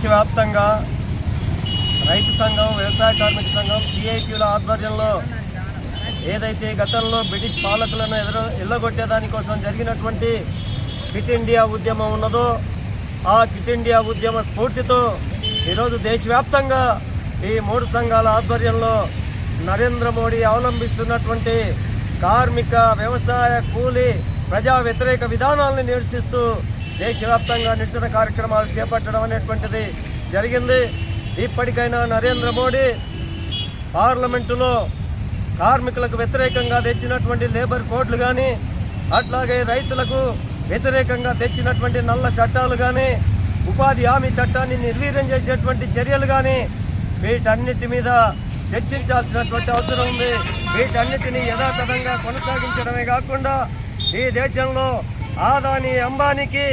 దేశవ్యాప్తంగా రైతు సంఘం వ్యవసాయ కార్మిక సంఘం సిఐటిల ఆధ్వర్యంలో ఏదైతే గతంలో బ్రిటిష్ పాలకులను ఎదురు ఎల్లగొట్టేదానికోసం జరిగినటువంటి క్విట్ ఇండియా ఉద్యమం ఉన్నదో ఆ క్విట్ ఇండియా ఉద్యమ స్ఫూర్తితో ఈరోజు దేశవ్యాప్తంగా ఈ మూడు సంఘాల ఆధ్వర్యంలో నరేంద్ర మోడీ అవలంబిస్తున్నటువంటి కార్మిక వ్యవసాయ కూలీ ప్రజా వ్యతిరేక విధానాలను నిరసిస్తూ దేశవ్యాప్తంగా నిరసన కార్యక్రమాలు చేపట్టడం అనేటువంటిది జరిగింది. ఇప్పటికైనా నరేంద్ర మోడీ పార్లమెంటులో కార్మికులకు వ్యతిరేకంగా తెచ్చినటువంటి లేబర్ కోడ్లు కానీ అట్లాగే రైతులకు వ్యతిరేకంగా తెచ్చినటువంటి నల్ల చట్టాలు కానీ ఉపాధి హామీ చట్టాన్ని నిర్వీర్యం చేసేటువంటి చర్యలు కానీ వీటన్నిటి మీద చర్చించాల్సినటువంటి అవసరం ఉంది. వీటన్నిటిని యథాతథంగా కొనసాగించడమే కాకుండా ఈ దేశంలో ఆదాని అంబానీకి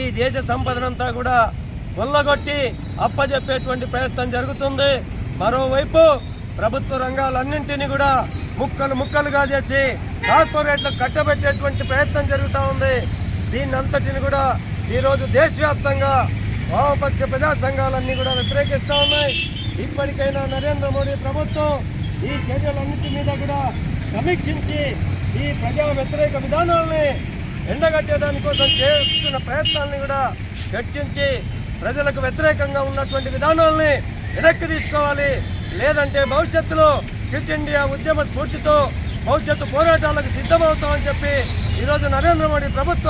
ఈ దేశ సంపదనంతా కూడా కొల్లగొట్టి అప్పజెప్పేటువంటి ప్రయత్నం జరుగుతుంది. మరోవైపు ప్రభుత్వ రంగాలన్నింటినీ కూడా ముక్కలు ముక్కలుగా చేసి కార్పొరేట్లు కట్టబెట్టేటువంటి ప్రయత్నం జరుగుతూ ఉంది. దీన్ని అంతటిని కూడా ఈరోజు దేశవ్యాప్తంగా వామపక్ష ప్రజా సంఘాలన్నీ కూడా వ్యతిరేకిస్తూ ఉన్నాయి. ఇప్పటికైనా నరేంద్ర మోడీ ప్రభుత్వం ఈ చర్యలన్నింటి మీద కూడా సమీక్షించి ఈ ప్రజా వ్యతిరేక విధానాల్ని ఎండగట్టేదానికోసం చేస్తున్న ప్రయత్నాల్ని కూడా చర్చించి ప్రజలకు వ్యతిరేకంగా ఉన్నటువంటి విధానాల్ని వెనక్కి తీసుకోవాలి. లేదంటే భవిష్యత్తులో ఫిట్ ఇండియా ఉద్యమ స్ఫూర్తితో భవిష్యత్తు పోరాటాలకు సిద్ధమవుతామని చెప్పి ఈరోజు నరేంద్ర మోడీ ప్రభుత్వం